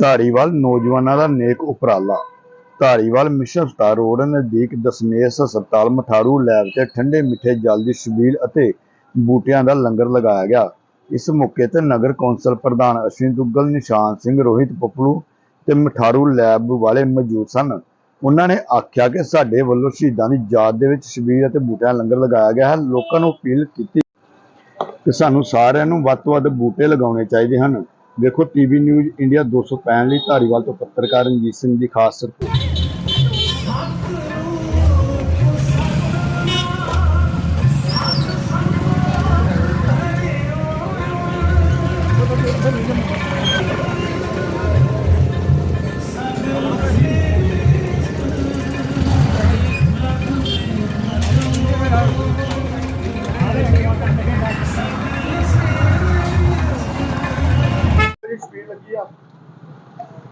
ਧਾਰੀਵਾਲ ਨੌਜਵਾਨਾਂ ਦਾ ਨੇਕ ਉਪਰਾਲਾ। ਧਾਰੀਵਾਲ ਮਿਸ਼ਨ ਹਸਪਤਾਲ ਰੋਡ ਨਜ਼ਦੀਕ ਦਸਮੇਸ਼ ਹਸਪਤਾਲ ਮਠਾਰੂ ਲੈਬ ਤੇ ਠੰਡੇ ਮਿੱਠੇ ਜਲ ਦੀ ਛਬੀਲ ਅਤੇ ਬੂਟਿਆਂ ਦਾ ਲੰਗਰ ਲਗਾਇਆ ਗਿਆ। ਇਸ ਮੌਕੇ ਤੇ ਨਗਰ ਕੌਂਸਲ ਪ੍ਰਧਾਨ ਅਸ਼ਵਿਨ ਦੁੱਗਲ, ਨਿਸ਼ਾਨ ਸਿੰਘ, ਰੋਹਿਤ ਪਪਲੂ ਤੇ ਮਠਾਰੂ ਲੈਬ ਵਾਲੇ ਮੌਜੂਦ ਸਨ। ਉਹਨਾਂ ਨੇ ਆਖਿਆ ਕਿ ਸਾਡੇ ਵੱਲੋਂ ਸ਼ਹੀਦਾਂ ਦੀ ਯਾਦ ਦੇ ਵਿੱਚ ਛਬੀਲ ਅਤੇ ਬੂਟਿਆਂ ਦਾ ਲੰਗਰ ਲਗਾਇਆ ਗਿਆ ਹੈ। ਲੋਕਾਂ ਨੂੰ ਅਪੀਲ ਕੀਤੀ ਕਿ ਸਾਨੂੰ ਸਾਰਿਆਂ ਨੂੰ ਵੱਧ ਤੋਂ ਵੱਧ ਬੂਟੇ ਲਗਾਉਣੇ ਚਾਹੀਦੇ ਹਨ। ਵੇਖੋ ਟੀਵੀ ਨਿਊਜ਼ ਇੰਡੀਆ 265 ਲਈ ਧਾਰੀਵਾਲ ਤੋਂ ਪੱਤਰਕਾਰ ਰਣਜੀਤ ਸਿੰਘ ਦੀ ਖਾਸ ਰਿਪੋਰਟ।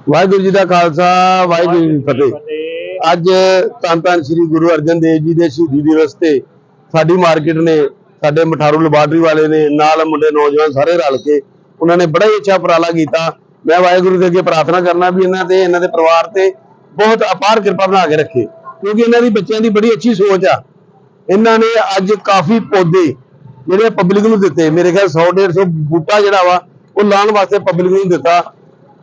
ਵਾਹਿਗੁਰੂ ਜੀ ਦਾ ਖਾਲਸਾ ਵਾਹਿਗੁਰੂ ਜੀ ਕੀ ਫਤਿਹ। ਅੱਜ ਧੰਨ ਧੰਨ ਸ੍ਰੀ ਗੁਰੂ ਅਰਜਨ ਦੇਵ ਜੀ ਦੇ ਸ਼ਹੀਦੀ ਦਿਵਸ ਤੇ ਸਾਡੀ ਮਾਰਕੀਟ ਨੇ ਸਾਡੇ ਮਠਾਰੂ ਲੈਬਾਰਟਰੀ ਵਾਲੇ ਨੇ ਨਾਲ ਮੁੰਡੇ ਨੌਜਵਾਨ ਸਾਰੇ ਰਲ ਕੇ ਉਹਨਾਂ ਨੇ ਬੜਾ ਹੀ ਅੱਛਾ ਉਪਰਾਲਾ ਕੀਤਾ। ਮੈਂ ਵਾਹਿਗੁਰੂ ਦੇ ਅੱਗੇ ਪ੍ਰਾਰਥਨਾ ਕਰਨਾ ਵੀ ਇਹਨਾਂ ਤੇ ਇਹਨਾਂ ਦੇ ਪਰਿਵਾਰ ਤੇ ਬਹੁਤ ਅਪਾਰ ਕਿਰਪਾ ਬਣਾ ਕੇ ਰੱਖੇ ਕਿਉਂਕਿ ਇਹਨਾਂ ਦੀ ਬੱਚਿਆਂ ਦੀ ਬੜੀ ਅੱਛੀ ਸੋਚ ਆ। ਇਹਨਾਂ ਨੇ ਅੱਜ ਕਾਫੀ ਪੌਦੇ ਜਿਹੜੇ ਪਬਲਿਕ ਨੂੰ ਦਿੱਤੇ। ਮੇਰੇ ਖਿਆਲ 100 150 ਬੂਟਾ ਜਿਹੜਾ ਵਾ ਉਹ ਲਾਉਣ ਵਾਸਤੇ ਪਬਲਿਕ ਨੂੰ ਦਿੱਤਾ।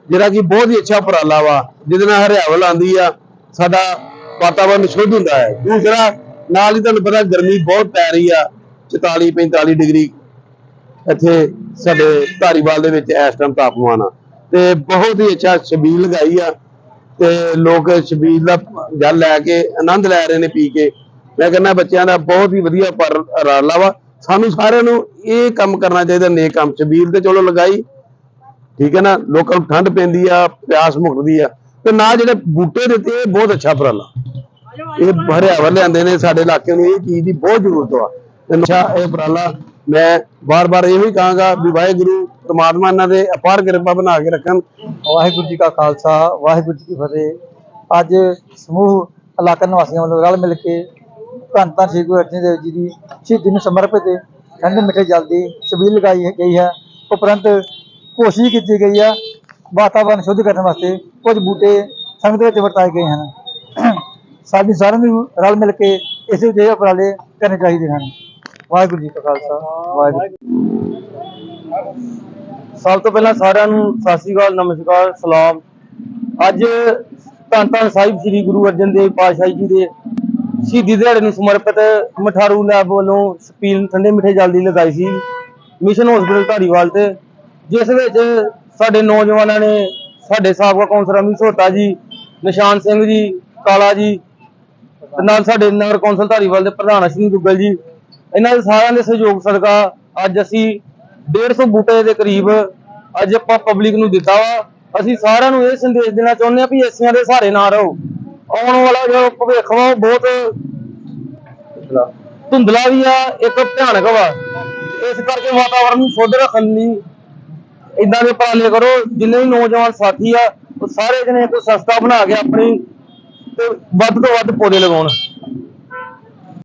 ਜਿਹੜਾ ਕਿ ਬਹੁਤ ਹੀ ਅੱਛਾ ਉਪਰਾਲਾ ਵਾ, ਜਿਹਦੇ ਨਾਲ ਹਰਿਆਵਲ ਆਂਦੀ ਆ, ਸਾਡਾ ਵਾਤਾਵਰਨ ਸ਼ੁੱਧ ਹੁੰਦਾ ਹੈ। ਦੂਸਰਾ, ਨਾਲ ਹੀ ਤੁਹਾਨੂੰ ਪਤਾ ਗਰਮੀ ਬਹੁਤ ਪੈ ਰਹੀ ਆ 44 45 ਡਿਗਰੀ ਇੱਥੇ ਸਾਡੇ ਧਾਰੀਵਾਲ ਦੇ ਵਿੱਚ ਇਸ ਟਾਈਮ ਤਾਪਮਾਨ ਆ। ਤੇ ਬਹੁਤ ਹੀ ਅੱਛਾ ਛਬੀਲ ਲਗਾਈ ਆ, ਤੇ ਲੋਕ ਛਬੀਲ ਦਾ ਜਲ ਲੈ ਕੇ, ਆਨੰਦ ਲੈ ਰਹੇ ਨੇ ਪੀ ਕੇ। ਮੈਂ ਕਹਿੰਦਾ ਬੱਚਿਆਂ ਦਾ ਬਹੁਤ ਹੀ ਵਧੀਆ ਉਪਰਾਲਾ ਵਾ। ਸਾਨੂੰ ਸਾਰਿਆਂ ਨੂੰ ਇਹ ਕੰਮ ਕਰਨਾ ਚਾਹੀਦਾ, ਨੇਕ ਕੰਮ। ਛਬੀਲ ਤੇ ਚਲੋ ਲਗਾਈ ਠੀਕ ਹੈ ਨਾ? ਲੋਕਾਂ ਨੂੰ ਠੰਡ ਪੈਂਦੀ ਆ, ਪਿਆਸ ਮੁਕਦੀ ਆ। ਤੇ ਨਾ ਜਿਹੜੇ ਬੂਟੇ ਦਿੱਤੇ ਇਹ ਬਹੁਤ ਅੱਛਾ ਉਪਰਾਲਾ। ਇਹ ਹਰਿਆਵਲ ਲਿਆਂਦੇ ਨੇ ਸਾਡੇ ਇਲਾਕੇ ਨੂੰ, ਇਹ ਚੀਜ਼ ਦੀ ਬਹੁਤ ਜ਼ਰੂਰਤ ਆ। ਤੇ ਅੱਛਾ, ਇਹ ਉਪਰਾਲਾ ਮੈਂ ਬਾਰ-ਬਾਰ ਇਹੋ ਹੀ ਕਹਾਂਗਾ ਵੀ ਵਾਹਿਗੁਰੂ, ਪਰਮਾਤਮਾ ਇਹਨਾਂ ਦੇ ਅਪਾਰ ਕਿਰਪਾ ਬਣਾ ਕੇ ਰੱਖਣ। ਵਾਹਿਗੁਰੂ ਜੀ ਕਾ ਖਾਲਸਾ, ਵਾਹਿਗੁਰੂ ਜੀ ਕੀ ਫਤਿਹ। ਅੱਜ ਸਮੂਹ ਇਲਾਕਾ ਨਿਵਾਸੀਆਂ ਵੱਲੋਂ ਰਲ ਮਿਲ ਕੇ ਧੰਨ ਧੰਨ ਸ੍ਰੀ ਗੁਰੂ ਅਰਜਨ ਦੇਵ ਜੀ ਦੀ ਸ਼ਹੀਦੀ ਨੂੰ ਸਮਰਪਿਤ ਠੰਡੇ ਮਿੱਠੇ ਜਲ ਦੀ ਛਬੀਲ ਲਗਾਈ ਗਈ ਹੈ। ਉਪਰੰਤ ਕੋਸ਼ਿਸ਼ ਕੀਤੀ ਗਈ ਆ, ਵਾਤਾਵਰਨ ਸ਼ੁੱਧ ਕਰਨ ਵਾਸਤੇ ਕੁਝ ਬੂਟੇ ਸੰਗਤ ਵਿੱਚ ਵਰਤਾਏ ਗਏ ਹਨ। ਸਾਡੀ ਸਾਰਿਆਂ ਨੂੰ ਰਲ ਮਿਲ ਕੇ ਇਸੇ ਜਿਹੇ ਉਪਰਾਲੇ ਕਰਨੇ ਚਾਹੀਦੇ ਹਨ। ਵਾਹਿਗੁਰੂ ਜੀ ਕਾ ਖਾਲਸਾ, ਵਾਹਿਗੁਰੂ ਸਭ ਤੋਂ ਪਹਿਲਾਂ ਸਾਰਿਆਂ ਨੂੰ ਸਤਿ ਸ੍ਰੀ ਅਕਾਲ, ਨਮਸਕਾਰ, ਸਲਾਮ। ਅੱਜ ਧੰਨ ਧੰਨ ਸਾਹਿਬ ਸ੍ਰੀ ਗੁਰੂ ਅਰਜਨ ਦੇਵ ਪਾਤਸ਼ਾਹ ਜੀ ਦੇ ਸ਼ਹੀਦੀ ਦਿਹਾੜੇ ਨੂੰ ਸਮਰਪਿਤ ਮਠਾਰੂ ਲੈਬ ਵੱਲੋਂ ਸਪੀਲ ਠੰਡੇ ਮਿੱਠੇ ਜਲ ਦੀ ਲਗਾਈ ਸੀ। ਮਿਸ਼ਨ ਹਸਪੀਟਲ ਧਾਰੀਵਾਲ ਤੇ ਜਿਸ ਵਿੱਚ ਸਾਡੇ ਨੌਜਵਾਨਾਂ ਨੇ, ਸਾਡੇ ਸਾਬਕਾ ਕੌਂਸਲਰ ਅਮਿਤ ਸੋਤਾ ਜੀ, ਨਿਸ਼ਾਨ ਸਿੰਘ ਜੀ, ਕਾਲਾ ਜੀ, ਤੇ ਨਾਲ ਸਾਡੇ ਨਗਰ ਕੌਂਸਲ ਧਾਰੀਵਾਲ ਦੇ ਪ੍ਰਧਾਨ ਅਸ਼ਵਨੀ ਦੁੱਗਲ ਜੀ। ਇਹਨਾਂ ਦੇ ਸਾਰਿਆਂ ਦੇ ਸਹਿਯੋਗ ਸਦਕਾ ਅੱਜ ਅਸੀਂ 150 ਬੂਟੇ ਦੇ ਕਰੀਬ ਅੱਜ ਆਪਾਂ ਪਬਲਿਕ ਨੂੰ ਦਿੱਤਾ ਵਾ। ਅਸੀਂ ਸਾਰਿਆਂ ਨੂੰ ਇਹ ਸੰਦੇਸ਼ ਦੇਣਾ ਚਾਹੁੰਦੇ ਹਾਂ ਵੀ ਏਸੀਆਂ ਦੇ ਸਹਾਰੇ ਨਾ ਰਹੋ। ਆਉਣ ਵਾਲਾ ਜੋ ਭਵਿੱਖ ਵਾ ਉਹ ਬਹੁਤ ਧੁੰਦਲਾ ਵੀ ਆ, ਇੱਕ ਭਿਆਨਕ ਵਾ। ਇਸ ਕਰਕੇ ਵਾਤਾਵਰਨ ਨੂੰ ਸ਼ੁੱਧ ਰੱਖਣ ਲਈ ਇਦਾਂ ਦੇ ਉਪਰਾਲੇ ਕਰੋ, ਜਿੰਨੇ ਵੀ ਨੌਜਵਾਨ ਸਾਥੀ ਆ, ਉਹ ਸਾਰੇ ਜਣੇ ਇੱਕ ਸਸਤਾ ਬਣਾ ਕੇ ਆਪਣੀ ਤੇ ਵੱਧ ਤੋਂ ਵੱਧ ਪੌਦੇ ਲਗਾਉਣ।